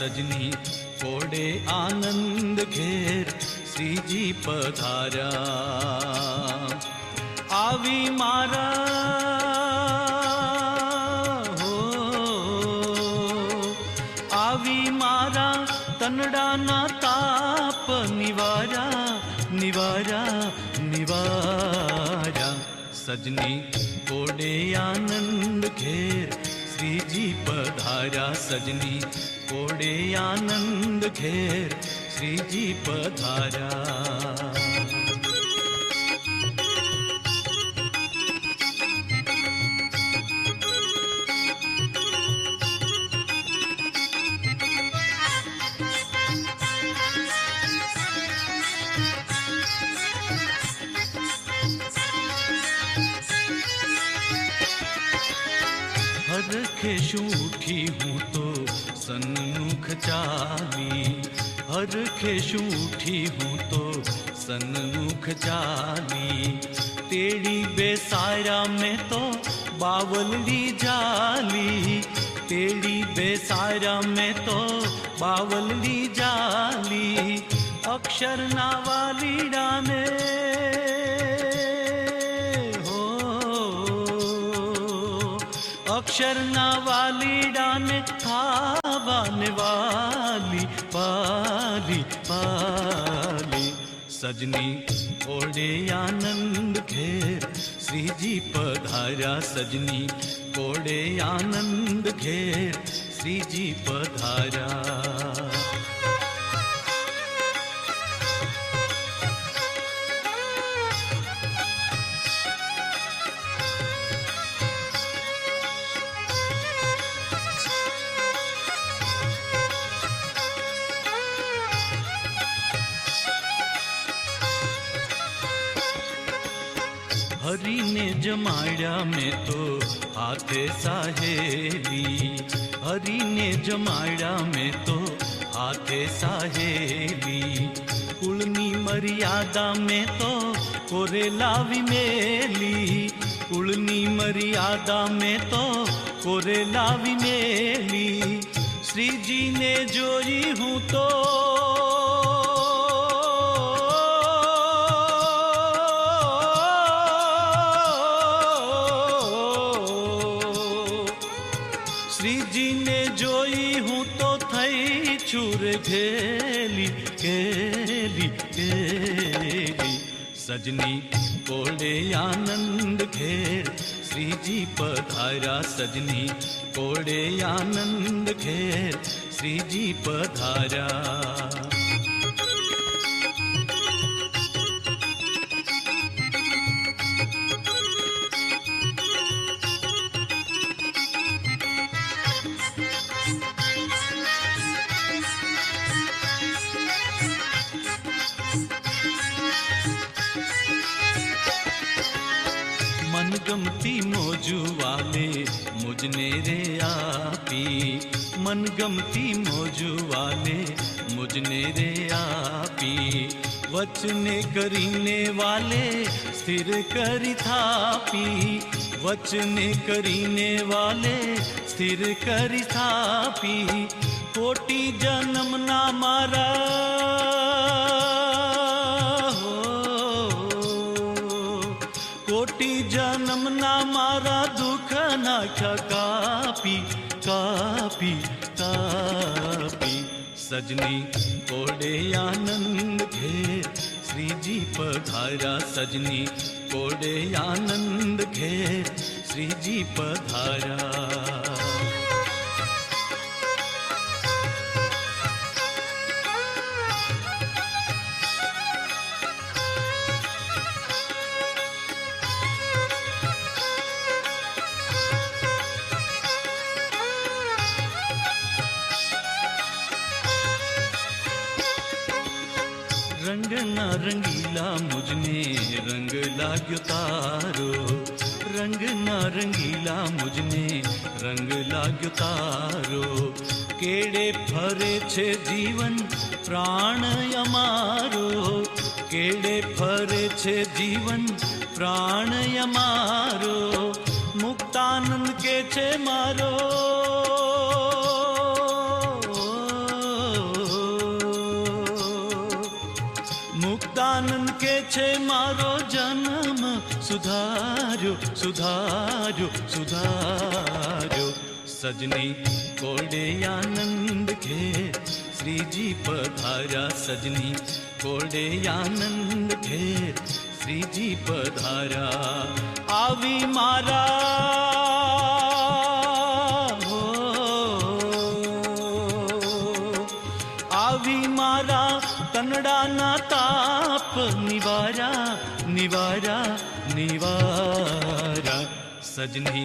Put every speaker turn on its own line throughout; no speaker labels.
सजनी, कोड़े आनंद घेर श्री जी पधारा। आवी मारा, हो। आवी मारा तनडा ना ताप, निवारा निवारा निवारा। सजनी, कोडे आनंद घेर श्री जी पधारा। सजनी કોડે આનંદ ઘેર શ્રીજી પધાર્યા हरखे शूठी हूँ तो सन्मुख चाली हरखे शूठी हूँ तो सन्मुख चाली तेरी बेसारा में तो बावलड़ी जाली। तेरी बेसारा में तो बावलड़ी जाली। अक्षर नावाली डाने शरणा वाली डाने खावाने वाली, पाली पाली। सजनी कोड़े आनंद घेर श्री जी पधारा सजनी कोड़े आनंद घेर श्री जी पधारा। जमाड़ा में तो हाथ साहेली। हरि ने जमाया में तो हाथ साहेली। कुलनी मर्यादा में तो कोरे लावी मेली। कुलनी मर्यादा में तो कोरे लावी मेली। श्री जी ने जोई हूँ तो सजनी कोड़े आनंद घेर। श्री जी पधारा सजनी कोड़े आनंद घेर। श्री जी पधारा। गमती मौजू वाले मुझने रे आपी। वचने करीने वाले, स्थिर करी थापी। वचने करीने वाले, स्थिर करी थापी। कोटी जन्म ना मारा। हो। कोटी जन्म ना मारा, दुख ना कापी सजनी कोड़े आनंद घे श्री जी पधारा सजनी कोड़े आनंद घे श्री जी पधारा। रंगीला मुझने रंग लाग्यो तारो। रंग ना रंगीला मुझने रंग लाग्यो तारो। केड़े फरे छे जीवन, प्राण अमारो। केड़े फरे छे जीवन, प्राण अमारो। मुक्तानंद के छे मारो। છે મારો જન્મ. સુધાર્યો સુધાર્યો સુધાર્યો. સજની કોડે આનંદ ઘે શ્રીજી પધાર્યા સજની કોડે આનંદ ઘે શ્રીજી પધાર્યા. આવી મારા આવી મારા તનડાના निवारा निवारा निवारा। सजनी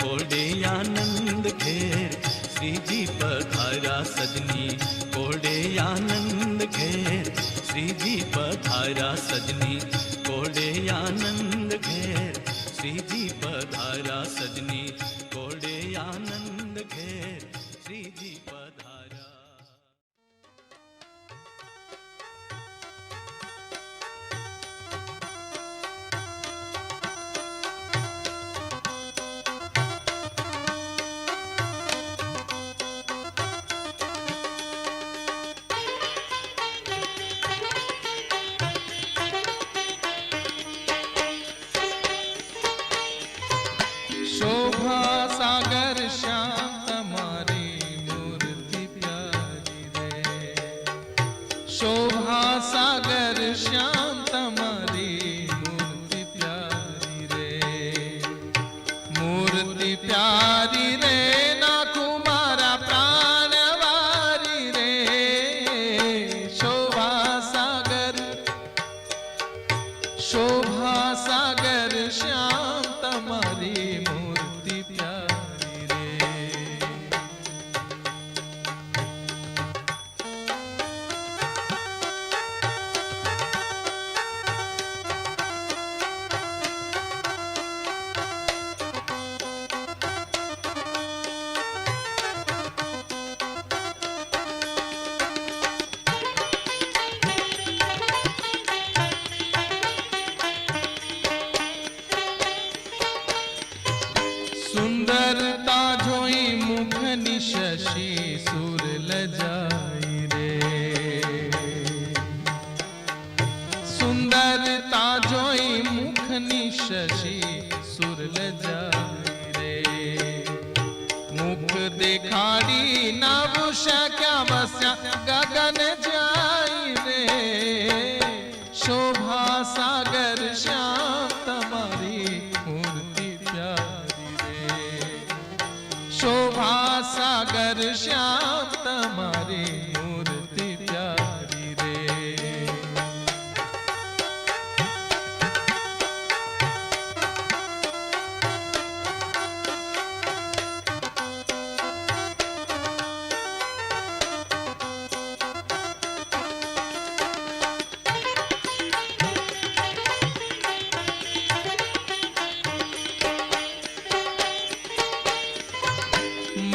कोडे आनंद खेर श्री जी पधारा सजनी कोड़े आनंद खेर श्री जी पधारा सजनी कोड़े आनंद खेर श्री जी पधारा सजनी कोड़े आनंद घेर श्री जी पर
તમસ્યા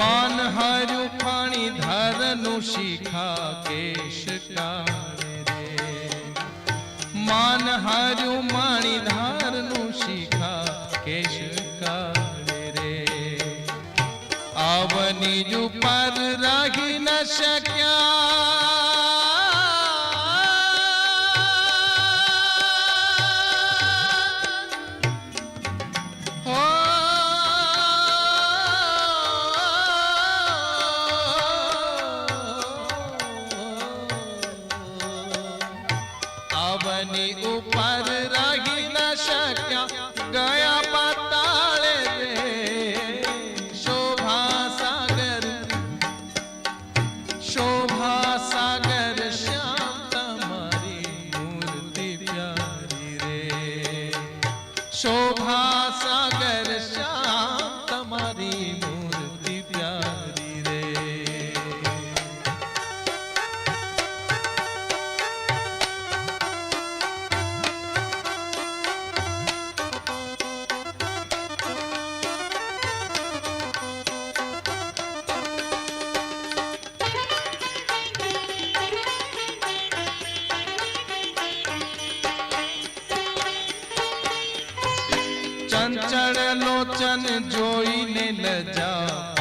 માન હાર્યું પાણી ધરનું શિખા કેશ રે. માન હાર્યું માણી ધારનું શિખા કેશ રે. આવની જ ઉપર રહી ન શક્યા. पावनी ऊपर रही न शक्या गया ચંચળ લોચન જોઈને લજા.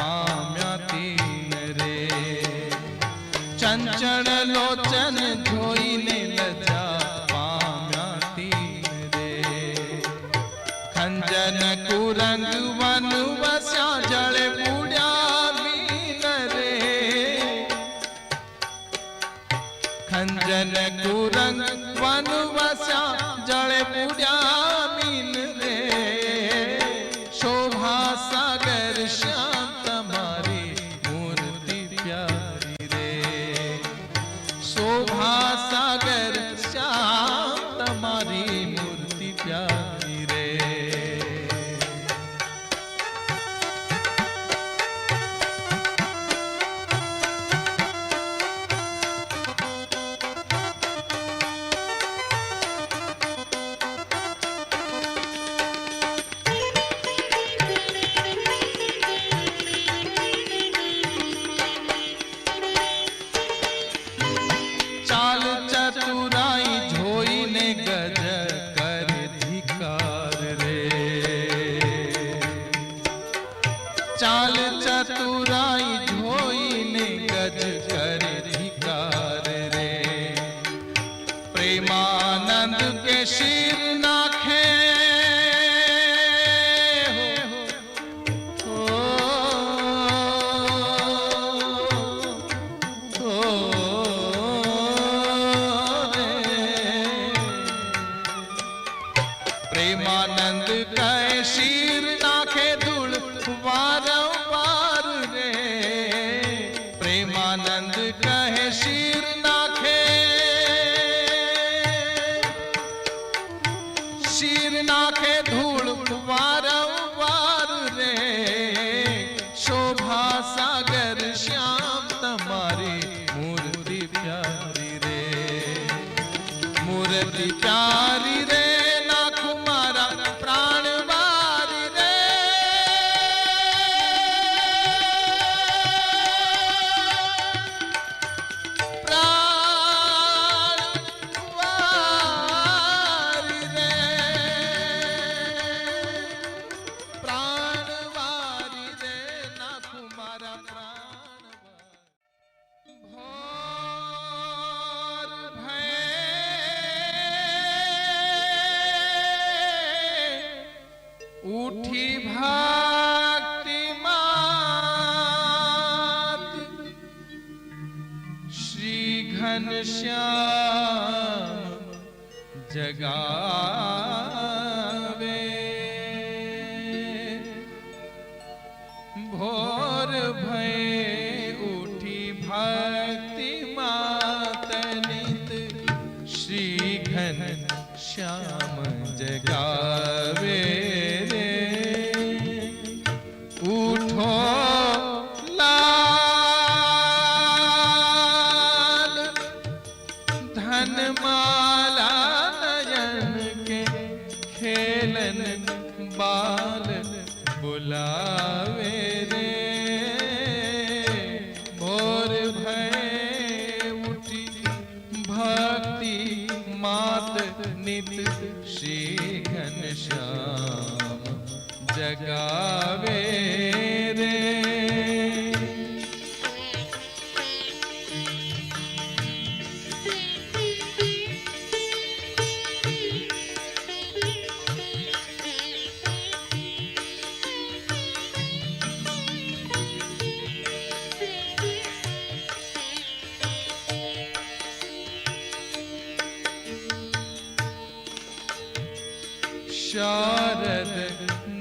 शारद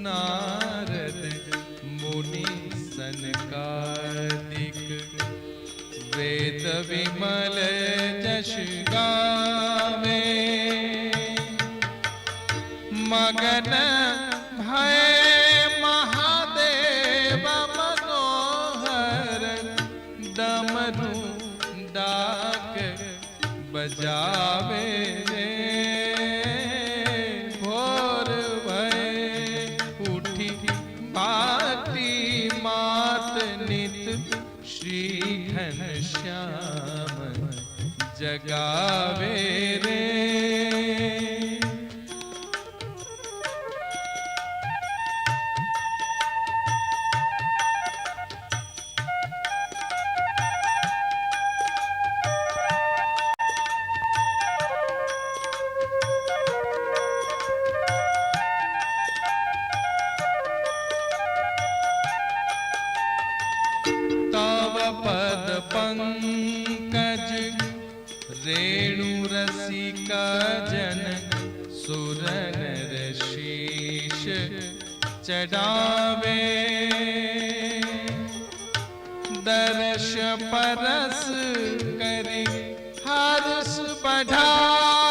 नारद मुनि सनकादिक वेद विमल जश गावे। मगन भय बजावे जगावे रे तव पद पंक रेणु रसिका जन सुरन ऋषीश चढ़ावे। दर्श परस करे हर्ष बढ़ा।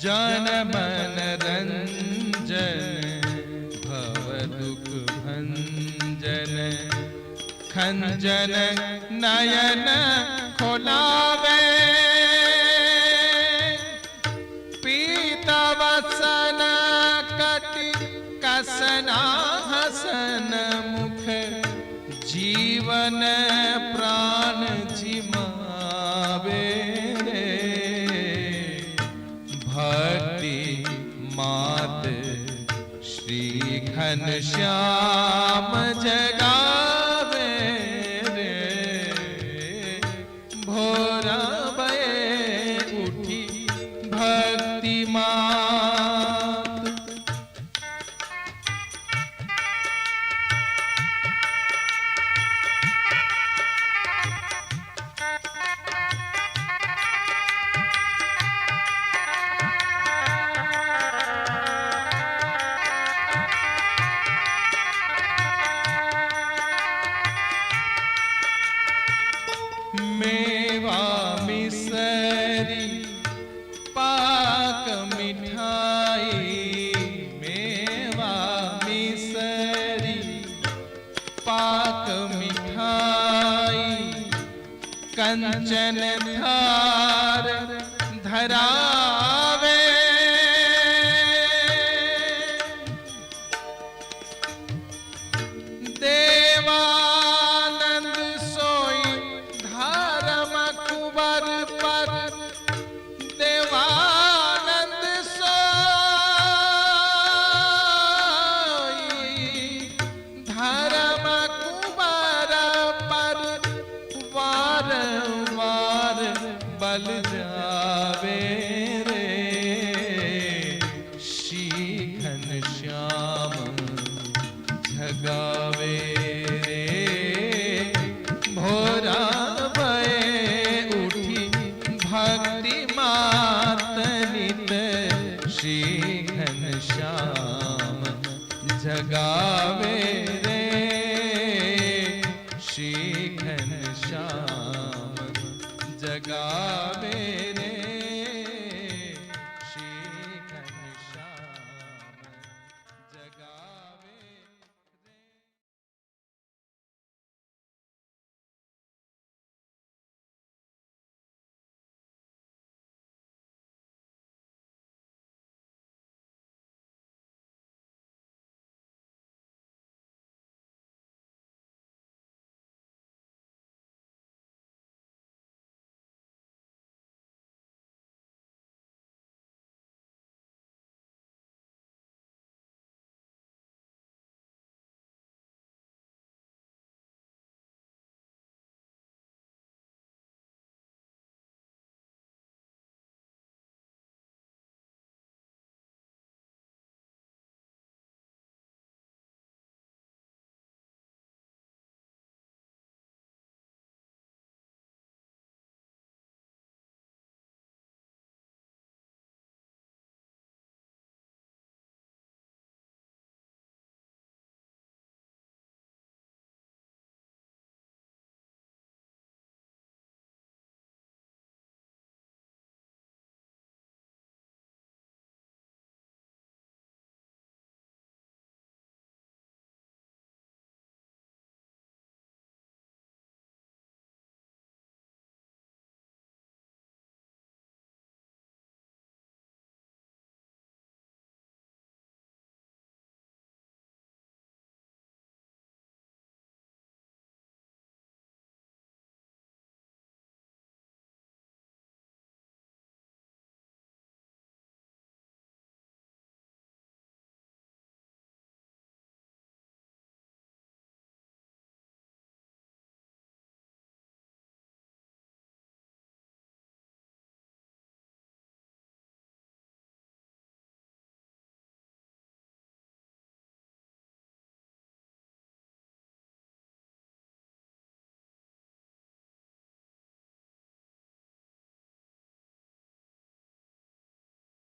जन मन रंजन भव दुख भंजन। खंजन नयन खोलावे। कंचन धार धरा